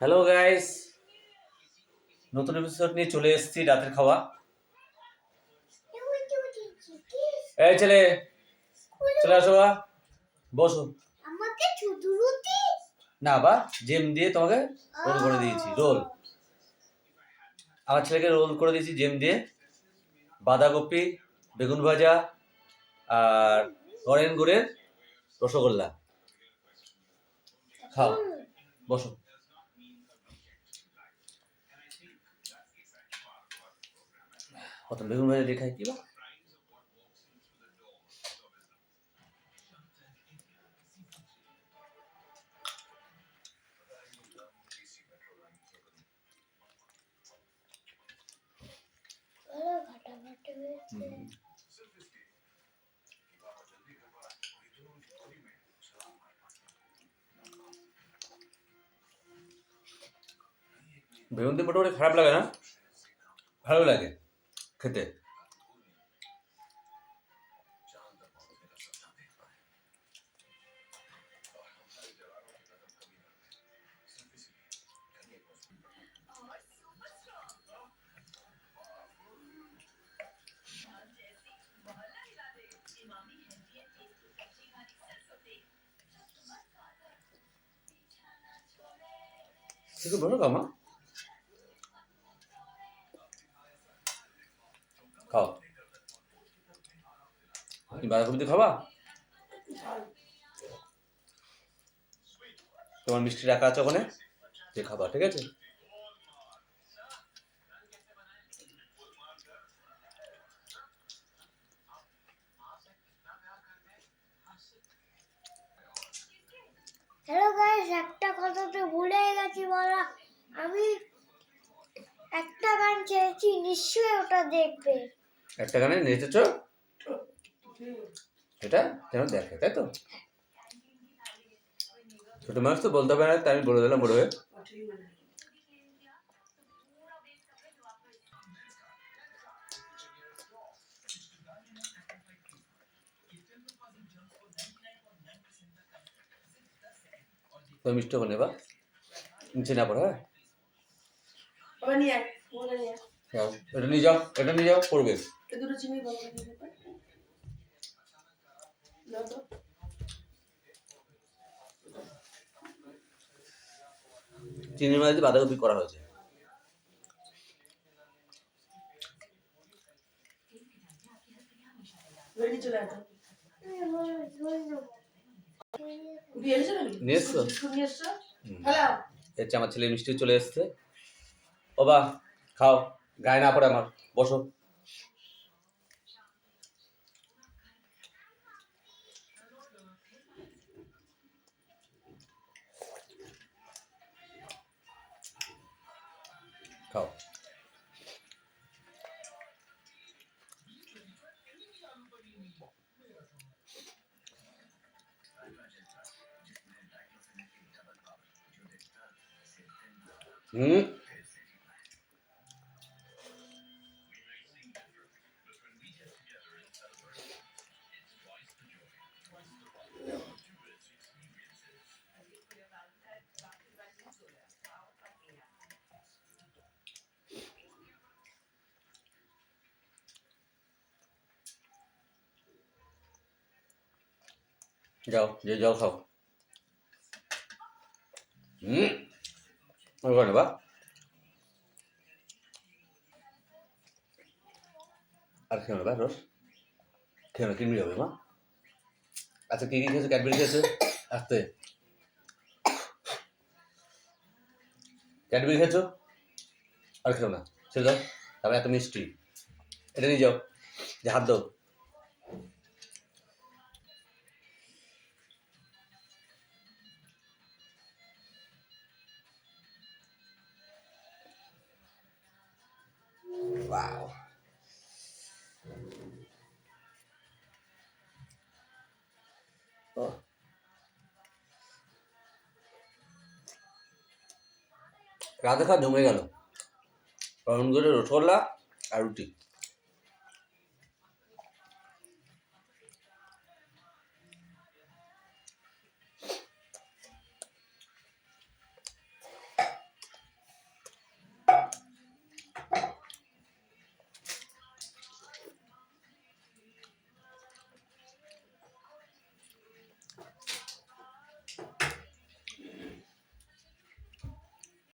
Hello guys নতুন episode নিয়ে চলে এসেছি রাতের খাওয়া। এই ছেলে চলে আসো বা। বসো। আমাকে ছোট রুটি? না বা জেম দিয়ে তোমাকে রোল করে দিয়েছি রোল আমার ছেলেকে রোল করে দিয়েছি জেম দিয়ে। বাঁধাকপি বেগুন ভাজা আর নরেন গুড়ের রসগোল্লা। খাও বসো। কত বেগুন ভাজা দিয়ে খাই, কি বা বড় ফাটাফাটি হয়েছে হুম। বেগুন দিয়ে মোটামুটি খারাপ লাগে না ভালো লাগে খেতে একটু বলো কামা খাও। বাঁধাকপি খাবা? তোমার মিষ্টি রাখা আছে ওখানে? যে খাবা, ঠিক আছে? হ্যালো গাইস একটা কথা তো ভুলে গেছি বলা। আমি একটা গান চেয়েছি নিশ্চয়ই ওটা দেখবে। একটা গানে নেচেছ এটা যেন দেখে, তাই তো? ছোট মানুষ তো বলতে পারে না, তাই আমি বলে দিলাম বড় মিষ্টি হবে নেবা নিচে না পড়ে হ্যাঁ? যাও এটা নিয়ে যাও এটা নিয়ে যাও পড়বে। দুটো চিংড়ি বাবাকে দিয়ে দেবে দাও চিংড়ি মাছ দিয়ে বাঁধাকপি করা হয়েছে। আমার ছেলে মিষ্টি চলে এসছে। ও বা খাও। গায়ে না পড়ে আমার। বসো। হুম? যাও, যে যাও খাও। হুম, ওখানে বা আর খেয়ে নেবা রস। খেয়ে নেবে কিনবি হবে, মা। আচ্ছা কি কি খেয়েছো? ক্যাডবেরি খেয়েছো? আসতে। ক্যাডবেরি খেয়েছো? আর খেও না, ছেড়ে দাও। তারপরে এত মিষ্টি। এটা নিয়ে যাও, যে হাত দাও। Wow. Oh. রাতে খাওয়া জমে গেল রসগোল্লা আর রুটি